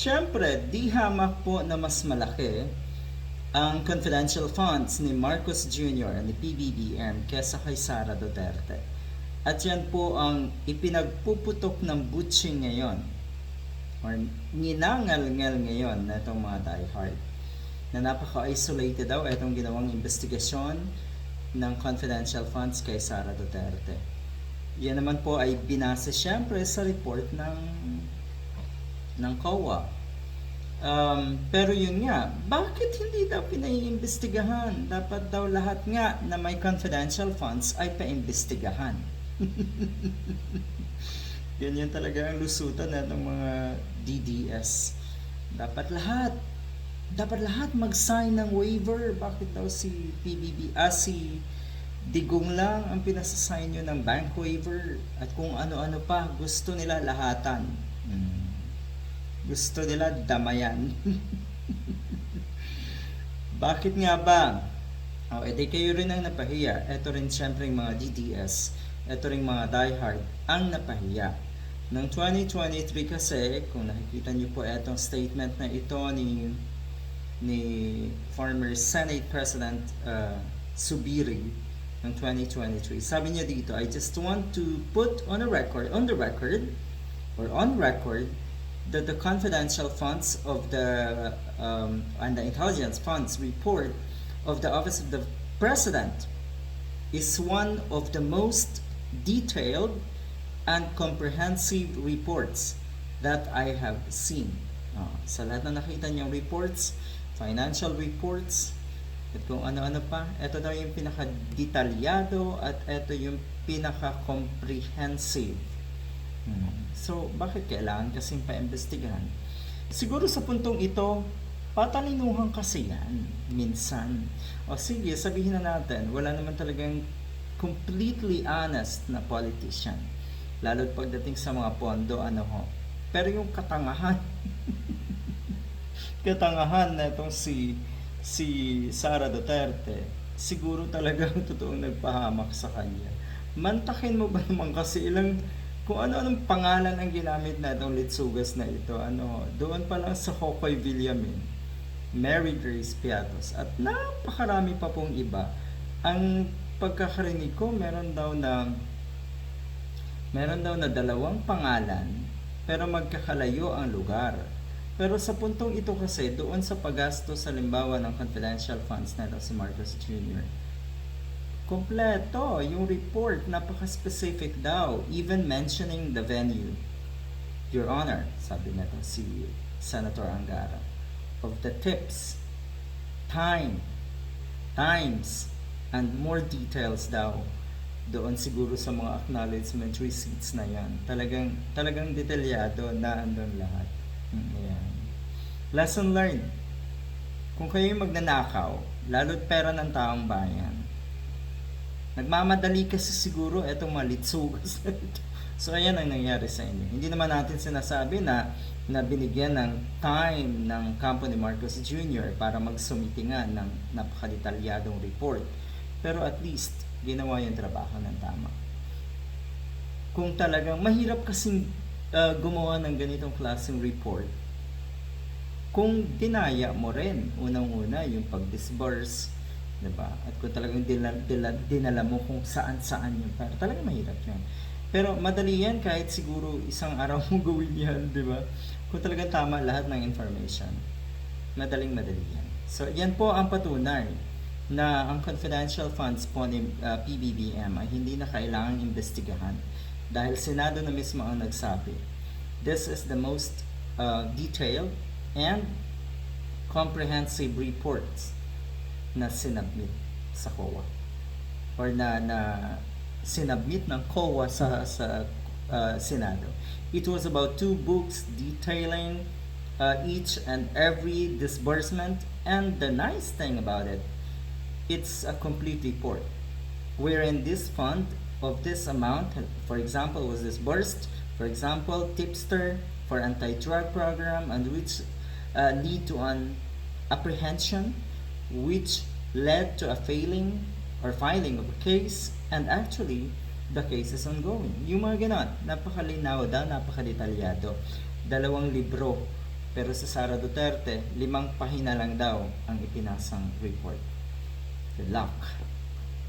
Siyempre, di hamak po na mas malaki ang confidential funds ni Marcos Jr. ni PBBM kesa kay Sara Duterte. At yan po ang ipinagpuputok ng butching ngayon or ninangal-ngal ngayon na itong mga diehard na napaka-isolated daw itong ginawang investigasyon ng confidential funds kay Sara Duterte. Yan naman po ay binase siyempre sa report ng ng COA. Um, pero yun nga, bakit hindi daw pinaiimbestigahan? Dapat daw lahat nga na may confidential funds ay paimbestigahan. yun talaga ang lusutan na ng mga DDS. Dapat lahat, dapat lahat mag-sign ng waiver. Bakit daw si PBB, ah si Digong lang ang pinasasign nyo ng bank waiver at kung ano-ano pa, gusto nila lahatan. Hmm. Gusto nila damayan. Bakit nga ba? Oh, edi kayo rin ang napahiya. Ito rin siyempre yung mga DDS. Ito rin mga diehard ang napahiya. Noong 2023 kasi, kung nakikita niyo po itong statement na ito ni ni former Senate President uh, Subiri ng 2023. Sabi niya dito, I just want to put on a record, on the record, or on record, that the confidential funds of the um, and the intelligence funds report of the office of the president is one of the most detailed and comprehensive reports that I have seen. Uh, sa lahat na nakita niyong reports, financial reports, at kung ano-ano pa, ito daw yung pinaka-detalyado at ito yung pinaka-comprehensive. So, bakit kailangan kasing paimbestigahan? Siguro sa puntong ito, patalinuhan kasi yan, minsan. O sige, sabihin na natin, wala naman talagang completely honest na politician. Lalo't pagdating sa mga pondo, ano ho. Pero yung katangahan, katangahan na itong si si Sara Duterte, siguro talagang totoong nagpahamak sa kanya. Mantakin mo ba naman kasi ilang kung ano-anong pangalan ang ginamit na itong litsugas na ito. Ano, doon pa lang sa Hokoy Villamin, Mary Grace Piatos, at napakarami pa pong iba. Ang pagkakarinig ko, meron daw na meron daw na dalawang pangalan, pero magkakalayo ang lugar. Pero sa puntong ito kasi, doon sa paggasto sa limbawa ng confidential funds na si Marcos Jr., kompleto yung report, napaka-specific daw, even mentioning the venue. Your Honor, sabi nito si Senator Angara, of the tips, time, times, and more details daw doon siguro sa mga acknowledgement receipts na yan. Talagang, talagang detalyado na andun lahat. Ayan. Lesson learned. Kung kayo magnanakaw, lalo't pera ng taong bayan, nagmamadali kasi siguro etong mga litsugas na ito. So, ayan ang nangyari sa inyo. Hindi naman natin sinasabi na na binigyan ng time ng kampo ni Marcos Jr. para magsumiti nga ng napakadetalyadong report. Pero at least, ginawa yung trabaho ng tama. Kung talagang mahirap kasing uh, gumawa ng ganitong klaseng report, kung dinaya mo rin, unang-una, yung pag-disburse, diba? At kung talagang dinala, dinala, dinala mo kung saan-saan yung pera, talagang mahirap yun. Pero madali yan kahit siguro isang araw mo gawin yan, di ba? Kung talagang tama lahat ng information, madaling madali yan. So, yan po ang patunay na ang confidential funds po ni uh, PBBM ay hindi na kailangang investigahan dahil Senado na mismo ang nagsabi. This is the most uh, detailed and comprehensive reports na sinabmit sa COA or na na sinabmit ng COA sa sa uh, Senado. It was about two books detailing uh, each and every disbursement and the nice thing about it it's a complete report wherein this fund of this amount for example was disbursed for example tipster for anti-drug program and which uh, lead to an apprehension which led to a failing or filing of a case and actually the case is ongoing. Yung mga ganon, napakalinaw daw, napakadetalyado. Dalawang libro Pero sa Sara Duterte, limang pahina lang daw ang ipinasang report. Good luck.